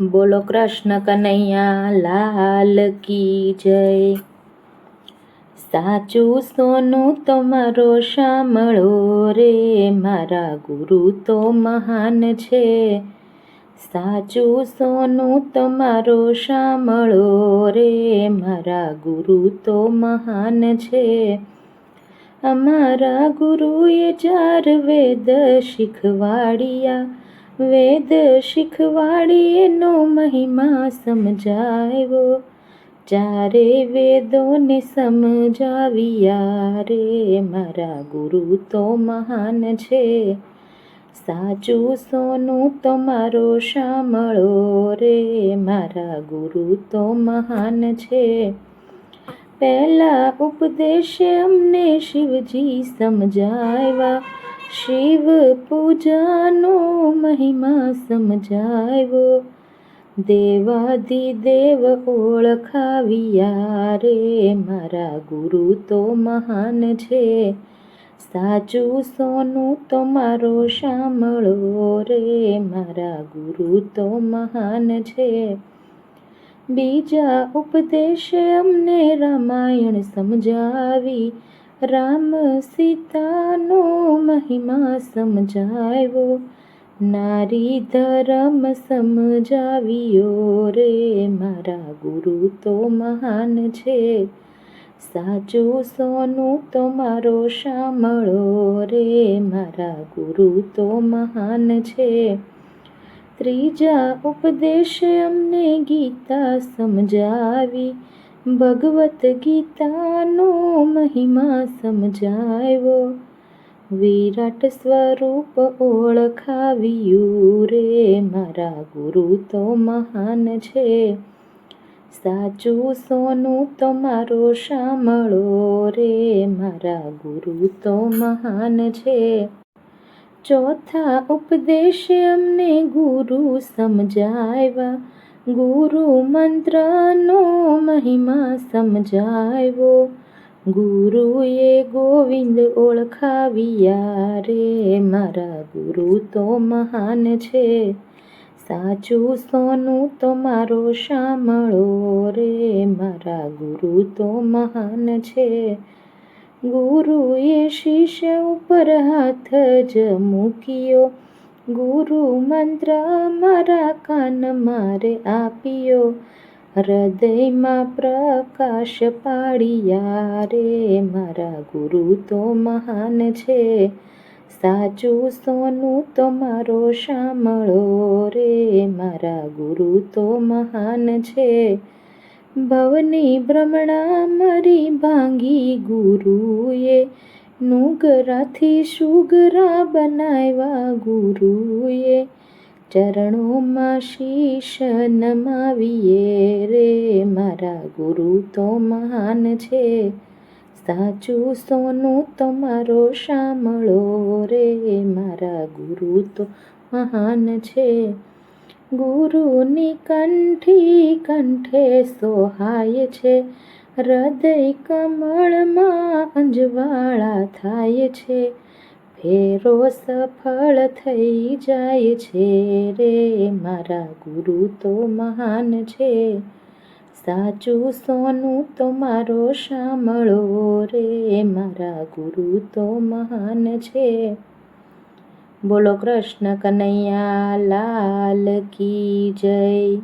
બોલો કૃષ્ણ કનૈયા, લાલ કી જય. સાચું સોનું તમારો શામળો રે, મારા ગુરુ તો મહાન છે. સાચું સોનું તમારો શામળો રે, મારા ગુરુ તો મહાન છે. અમારા ગુરુએ ચાર વેદ શીખવાડિયા વેદ શીખવાડી એનો મહિમા સમજાવ્યો. ચારે વેદોને સમજાવ્યા રે મારા ગુરુ તો મહાન છે. સાચું સોનું તમારો શામળો રે, મારા ગુરુ તો મહાન છે. પહેલા ઉપદેશે અમને શિવજી સમજાવ્યા. શિવ પૂજાનો મહિમા સમજાવ્યો. દેવાધિદેવ ઓળખાવ્યા રે, મારા ગુરુ તો મહાન છે. સાચું સોનું તો મારો શામળો રે, મારા ગુરુ તો મહાન છે. બીજા ઉપદેશે અમને રામાયણ સમજાવી રામ સીતાનો મહિમા સમજાવ્યો નારી ધર્મ સમજાવ્યો રે, મારા ગુરુ તો મહાન છે. સાચું સોનું તો મારો શામળો રે, મારા ગુરુ તો મહાન છે. ત્રીજા ઉપદેશ અમને ગીતા સમજાવી ભગવત ગીતાનો મહિમા સમજાવ્યો વિરાટ સ્વરૂપ ઓળખાવ્યું રે મારા ગુરુ તો મહાન છે. સાચું સોનું તો મારો શામળો રે મારા ગુરુ તો મહાન છે. ચોથા ઉપદેશ અમને ગુરુ સમજાવ્યા ગુરુ મંત્રનો મહિમા સમજાવ્યો ગુરુએ ગોવિંદ ઓળખાવ્યા રે. મારા ગુરુ તો મહાન છે. સાચું સોનું તો મારો શામળો રે. મારા ગુરુ તો મહાન છે. ગુરુએ શિષ્ય ઉપર હાથ જ મૂક્યો. ગુરુ મંત્ર મારા કાન મારે આપ્યો. હૃદયમાં પ્રકાશ પાડ્યા રે. મારા ગુરુ તો મહાન છે. સાચું સોનું તો મારો શામળો રે. મારા ગુરુ તો મહાન છે. ભવની ભ્રમણા મારી ભાંગી ગુરુએ. નુગરાથી સુગરા બનાવ્યા ગુરુએ ચરણોમાં શીશ નમાવીએ રે. મારા ગુરુ તો મહાન છે, સાચું સોનું તમારો મારો શામળો રે. મારા ગુરુ તો મહાન છે, ગુરુની કંઠી કંઠે સોહાય છે. હૃદય કમળમાં અંજવાળા થાય છે. ફેરો સફળ થઈ જાય છે રે, મારા ગુરુ તો મહાન છે. સાચું સોનું તો મારો શામળો રે, મારા ગુરુ તો મહાન છે. બોલો કૃષ્ણ કનૈયા, લાલ કી જય.